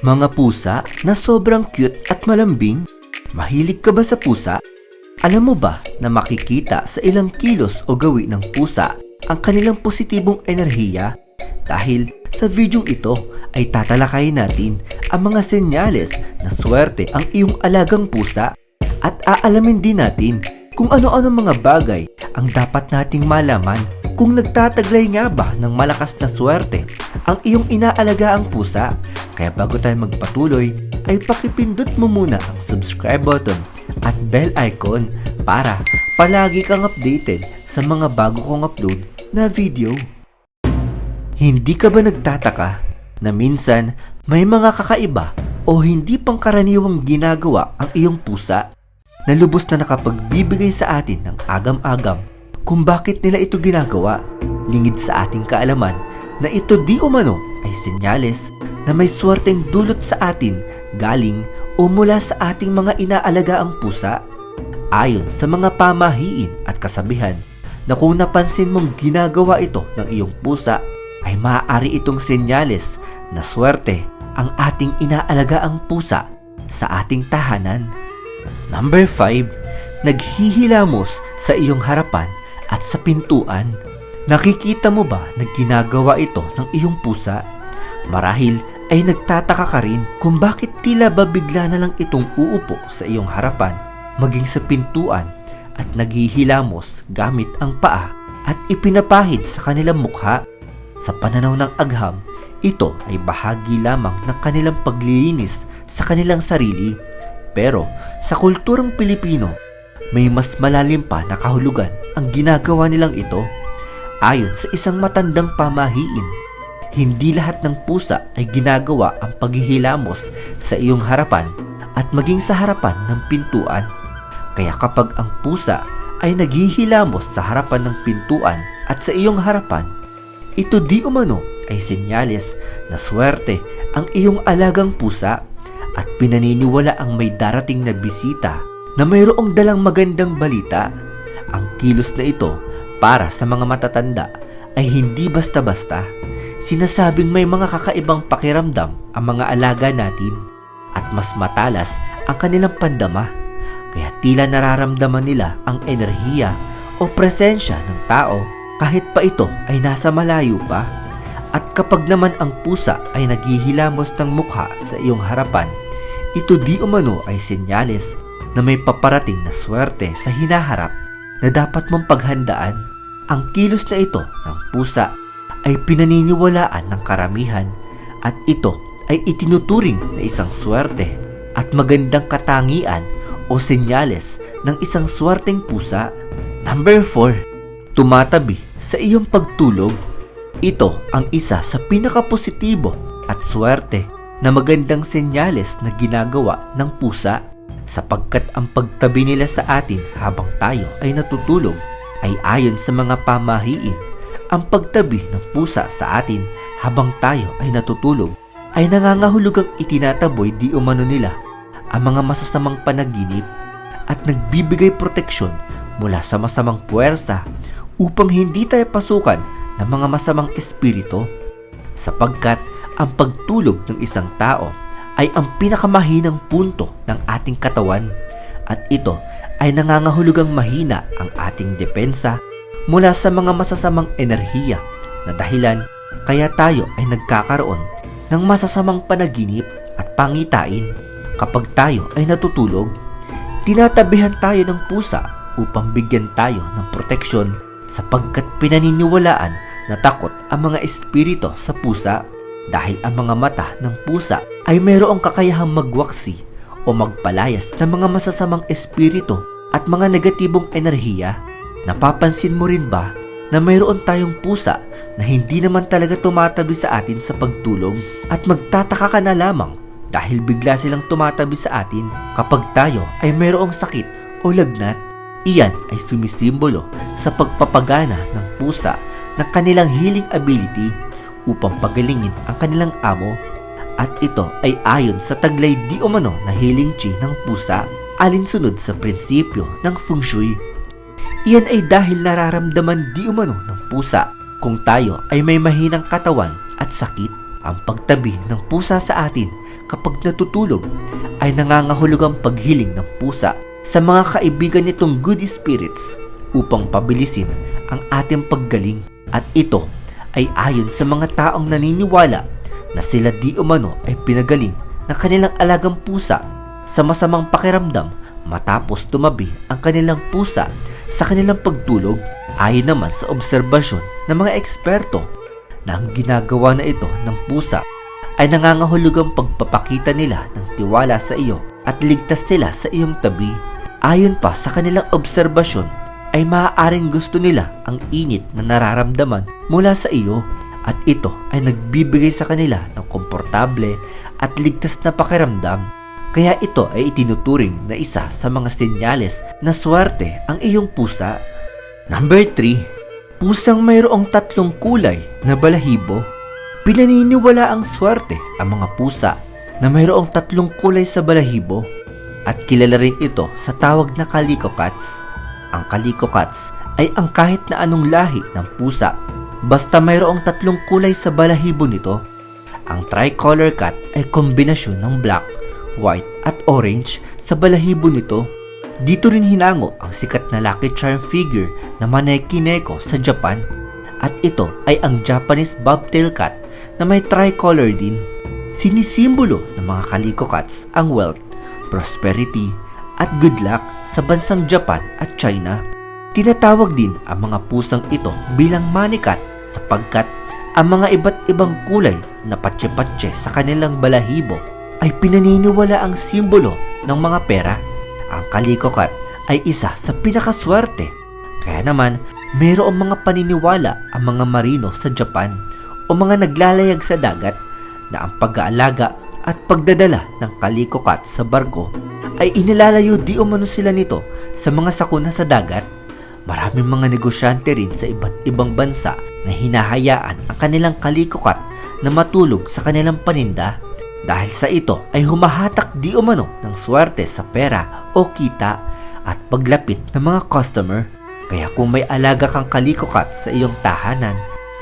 Mga pusa na sobrang cute at malambing? Mahilig ka ba sa pusa? Alam mo ba na makikita sa ilang kilos o gawi ng pusa ang kanilang positibong enerhiya? Dahil sa videong ito ay tatalakayin natin ang mga senyales na swerte ang iyong alagang pusa at aalamin din natin kung ano-ano mga bagay ang dapat nating malaman kung nagtataglay nga ba ng malakas na swerte ang iyong inaalagaang pusa. Kaya bago tayo magpatuloy, ay pakipindot mo muna ang subscribe button at bell icon para palagi kang updated sa mga bago kong upload na video. Hindi ka ba nagtataka na minsan may mga kakaiba o hindi pangkaraniwang ginagawa ang iyong pusa na lubos na nakapagbibigay sa atin ng agam-agam kung bakit nila ito ginagawa lingid sa ating kaalaman na ito di umano ay senyales na may swerteng dulot sa atin galing o mula sa ating mga inaalagaang pusa ayon sa mga pamahiin at kasabihan na kung napansin mong ginagawa ito ng iyong pusa ay maaari itong senyales na swerte ang ating inaalagaang pusa sa ating tahanan. Number 5. Naghihilamos sa iyong harapan at sa pintuan. Nakikita mo ba na ginagawa ito ng iyong pusa? Marahil ay nagtataka ka rin kung bakit tila ba bigla na lang itong uupo sa iyong harapan maging sa pintuan at naghihilamos gamit ang paa at ipinapahid sa kanilang mukha. Sa pananaw ng agham, ito ay bahagi lamang ng kanilang paglilinis sa kanilang sarili. Pero sa kulturang Pilipino, may mas malalim pa na kahulugan ang ginagawa nilang ito. Ayon sa isang matandang pamahiin, hindi lahat ng pusa ay ginagawa ang paghihilamos sa iyong harapan at maging sa harapan ng pintuan. Kaya kapag ang pusa ay naghihilamos sa harapan ng pintuan at sa iyong harapan, ito di umano ay senyales na swerte ang iyong alagang pusa at pinaniniwala ang may darating na bisita na mayroong dalang magandang balita. Ang kilos na ito para sa mga matatanda ay hindi basta-basta. Sinasabing may mga kakaibang pakiramdam ang mga alaga natin at mas matalas ang kanilang pandama. Kaya tila nararamdaman nila ang enerhiya o presensya ng tao kahit pa ito ay nasa malayo pa. At kapag naman ang pusa ay naghihilamos ng mukha sa iyong harapan, ito di umano ay senyales na may paparating na swerte sa hinaharap na dapat mong paghandaan. Ang kilos na ito ng pusa ay pinaniniwalaan ng karamihan at ito ay itinuturing na isang swerte at magandang katangian o senyales ng isang swerteng pusa. Number 4. Tumatabi sa iyong pagtulog. Ito ang isa sa pinakapositibo at swerte na magandang senyales na ginagawa ng pusa sapagkat ang pagtabi nila sa atin habang tayo ay natutulog ay ayon sa mga pamahiin. Ang pagtabi ng pusa sa atin habang tayo ay natutulog ay nangangahulugang itinataboy di umano nila ang mga masasamang panaginip at nagbibigay proteksyon mula sa masamang puwersa upang hindi tayo pasukan ng mga masamang espiritu sapagkat ang pagtulog ng isang tao ay ang pinakamahinang punto ng ating katawan at ito ay nangangahulugang mahina ang ating depensa mula sa mga masasamang enerhiya na dahilan kaya tayo ay nagkakaroon ng masasamang panaginip at pangitain kapag tayo ay natutulog. Tinatabihan tayo ng pusa upang bigyan tayo ng proteksyon sapagkat pinaniniwalaan na takot ang mga espirito sa pusa dahil ang mga mata ng pusa ay mayroong kakayahang magwaksi o magpalayas ng mga masasamang espiritu at mga negatibong enerhiya. Napapansin mo rin ba na mayroon tayong pusa na hindi naman talaga tumatabi sa atin sa pagtulog at magtataka ka na lamang dahil bigla silang tumatabi sa atin kapag tayo ay mayroong sakit o lagnat. Iyan ay sumisimbolo sa pagpapagana ng pusa ng kanilang healing ability upang pagalingin ang kanilang amo at ito ay ayon sa taglay di umano na healing chi ng pusa alinsunod sa prinsipyo ng feng shui. Iyan ay dahil nararamdaman di umano ng pusa kung tayo ay may mahinang katawan at sakit. Ang pagtabi ng pusa sa atin kapag natutulog ay nangangahulugang paghiling ng pusa sa mga kaibigan nitong good spirits upang pabilisin ang ating paggaling at ito ay ayon sa mga taong naniniwala na sila di umano ay pinagaling ng kanilang alagang pusa sa masamang pakiramdam matapos tumabi ang kanilang pusa sa kanilang pagtulog ayon naman sa obserbasyon ng mga eksperto na ang ginagawa na ito ng pusa ay nangangahulugang pagpapakita nila ng tiwala sa iyo at ligtas sila sa iyong tabi. Ayon pa sa kanilang obserbasyon ay maaaring gusto nila ang init na nararamdaman mula sa iyo at ito ay nagbibigay sa kanila ng komportable at ligtas na pakiramdam. Kaya ito ay itinuturing na isa sa mga senyales na swerte ang iyong pusa. Number 3. Pusang mayroong tatlong kulay na balahibo. Pinaniniwala ang swerte ang mga pusa na mayroong tatlong kulay sa balahibo at kilala rin ito sa tawag na calico cats. Ang calico cats ay ang kahit na anong lahi ng pusa basta mayroong tatlong kulay sa balahibo nito. Ang tricolor cat ay kombinasyon ng black, white at orange sa balahibo nito. Dito rin hinango ang sikat na lucky charm figure na Maneki Neko sa Japan at ito ay ang Japanese bobtail cat na may tricolor din. Sinisimbolo ng mga calico cats ang wealth, prosperity, at good luck sa bansang Japan at China. Tinatawag din ang mga pusang ito bilang money cat sapagkat ang mga iba't ibang kulay na patse-patse sa kanilang balahibo ay pinaniniwala ang simbolo ng mga pera. Ang calico cat ay isa sa pinakaswerte. Kaya naman, mayroong mga paniniwala ang mga marino sa Japan o mga naglalayag sa dagat na ang pag-aalaga at pagdadala ng calico cat sa barko ay inilalayo di umano sila nito sa mga sakuna sa dagat. Maraming mga negosyante rin sa iba't ibang bansa na hinahayaan ang kanilang calico cat na matulog sa kanilang paninda dahil sa ito ay humahatak di umano ng swerte sa pera o kita at paglapit ng mga customer. Kaya kung may alaga kang calico cat sa iyong tahanan,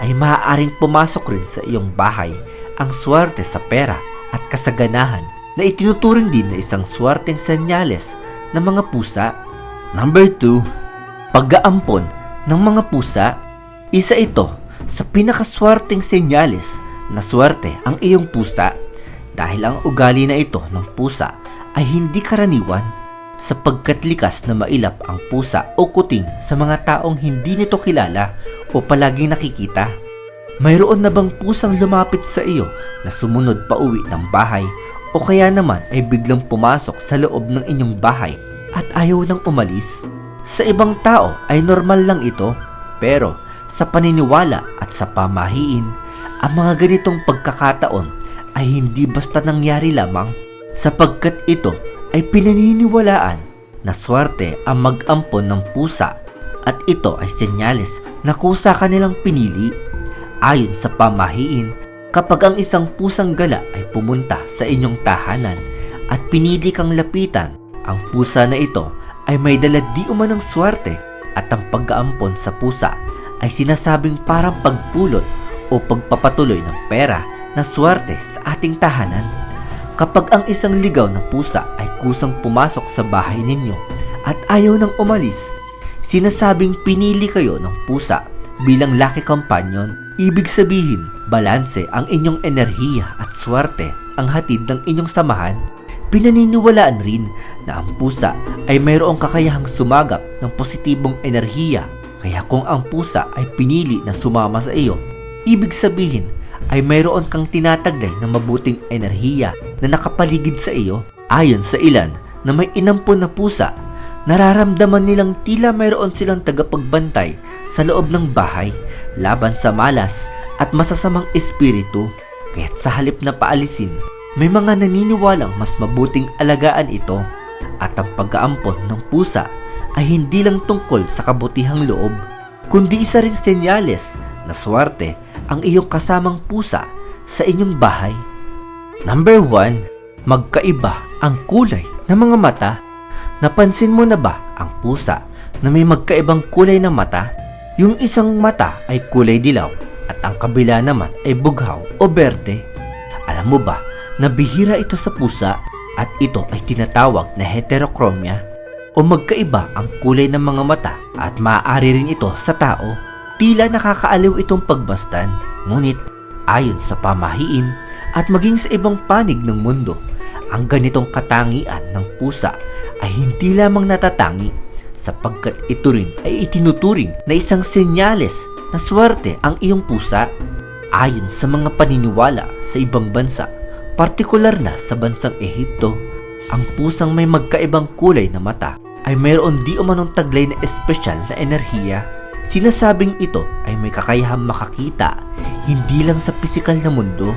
ay maaaring pumasok rin sa iyong bahay ang swerte sa pera at kasaganahan na itinuturing din na isang swerteng senyales ng mga pusa. Number 2. Pag-aampon ng mga pusa. Isa ito sa pinakaswerteng senyales na swerte ang iyong pusa dahil ang ugali na ito ng pusa ay hindi karaniwan sapagkat likas na mailap ang pusa o kuting sa mga taong hindi nito kilala o palaging nakikita. Mayroon na bang pusang lumapit sa iyo na sumunod pa uwi ng bahay o kaya naman ay biglang pumasok sa loob ng inyong bahay at ayaw nang umalis? Sa ibang tao ay normal lang ito pero sa paniniwala at sa pamahiin, ang mga ganitong pagkakataon ay hindi basta nangyari lamang sapagkat ito ay pinaniniwalaan na swerte ang mag-ampon ng pusa at ito ay senyales na kusa kanilang pinili. Ayon sa pamahiin, kapag ang isang pusang gala ay pumunta sa inyong tahanan at pinili kang lapitan, ang pusa na ito ay may dala di umanong swerte at ang pag-aampon sa pusa ay sinasabing parang pagpulot o pagpapatuloy ng pera na swerte sa ating tahanan. Kapag ang isang ligaw na pusa ay kusang pumasok sa bahay ninyo at ayaw nang umalis, sinasabing pinili kayo ng pusa bilang lucky companion. Ibig sabihin, balanse ang inyong enerhiya at swerte ang hatid ng inyong samahan. Pinaniniwalaan rin na ang pusa ay mayroong kakayahang sumagap ng positibong enerhiya. Kaya kung ang pusa ay pinili na sumama sa iyo, ibig sabihin ay mayroon kang tinataglay ng mabuting enerhiya na nakapaligid sa iyo. Ayon sa ilan na may inampon na pusa, nararamdaman nilang tila mayroon silang tagapagbantay sa loob ng bahay laban sa malas at masasamang espiritu. Kaya't sa halip na paalisin, may mga naniniwalang mas mabuting alagaan ito at ang pag-aampon ng pusa ay hindi lang tungkol sa kabutihang loob, kundi isa ring senyales na swerte ang iyong kasamang pusa sa inyong bahay. Number 1. Magkaiba ang kulay ng mga mata. Napansin mo na ba ang pusa na may magkaibang kulay ng mata? Yung isang mata ay kulay dilaw at ang kabila naman ay bughaw o berde. Alam mo ba na bihira ito sa pusa at ito ay tinatawag na heterochromia o magkaiba ang kulay ng mga mata at maaari rin ito sa tao. Tila nakakaaliw itong pagbastan, ngunit ayon sa pamahiin at maging sa ibang panig ng mundo, ang ganitong katangian ng pusa ay hindi lamang natatangi sapagkat ito rin ay itinuturing na isang senyales na swerte ang iyong pusa ayon sa mga paniniwala sa ibang bansa, partikular na sa bansang Ehipto. Ang pusang may magkaibang kulay na mata ay mayroon di umanong taglay na espesyal na enerhiya. Sinasabing ito ay may kakayahang makakita hindi lang sa pisikal na mundo,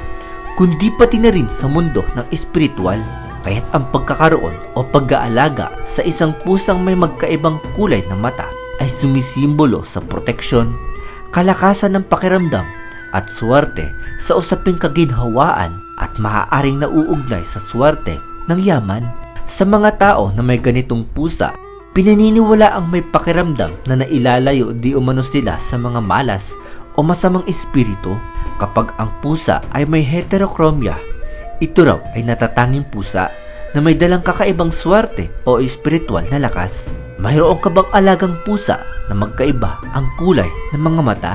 kundi pati na rin sa mundo ng espiritual. Kaya't ang pagkakaroon o pag-aalaga sa isang pusang may magkaibang kulay na mata ay sumisimbolo sa proteksyon, kalakasan ng pakiramdam at swerte sa usaping kaginhawaan at maaaring nauugnay sa swerte ng yaman. Sa mga tao na may ganitong pusa, pinaniniwala ang may pakiramdam na nailalayo di umano sila sa mga malas o masamang espiritu kapag ang pusa ay may heterochromia. Ito raw ay natatanging pusa na may dalang kakaibang swerte o espiritual na lakas. Mayroon ka bang alagang pusa na magkaiba ang kulay ng mga mata?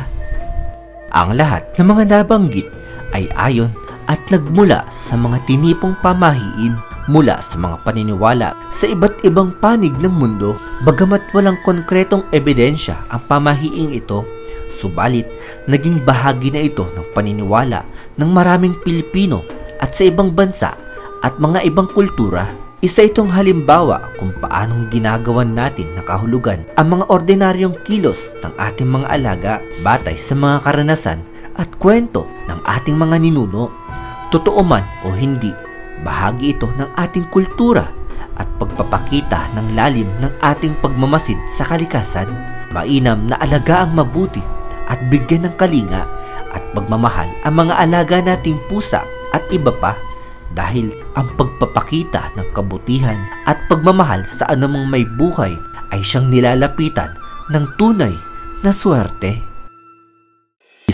Ang lahat ng mga nabanggit ay ayon at nagmula sa mga tinipong pamahiin mula sa mga paniniwala sa iba't ibang panig ng mundo bagamat walang konkretong ebidensya ang pamahiing ito subalit naging bahagi na ito ng paniniwala ng maraming Pilipino at sa ibang bansa at mga ibang kultura isa itong halimbawa kung paanong ginagawan natin na kahulugan ang mga ordinaryong kilos ng ating mga alaga batay sa mga karanasan at kwento ng ating mga ninuno. Totoo man o hindi, bahagi ito ng ating kultura at pagpapakita ng lalim ng ating pagmamasid sa kalikasan. Mainam na alagaang mabuti at bigyan ng kalinga at pagmamahal ang mga alaga nating pusa at iba pa dahil ang pagpapakita ng kabutihan at pagmamahal sa anumang may buhay ay siyang nilalapitan ng tunay na swerte.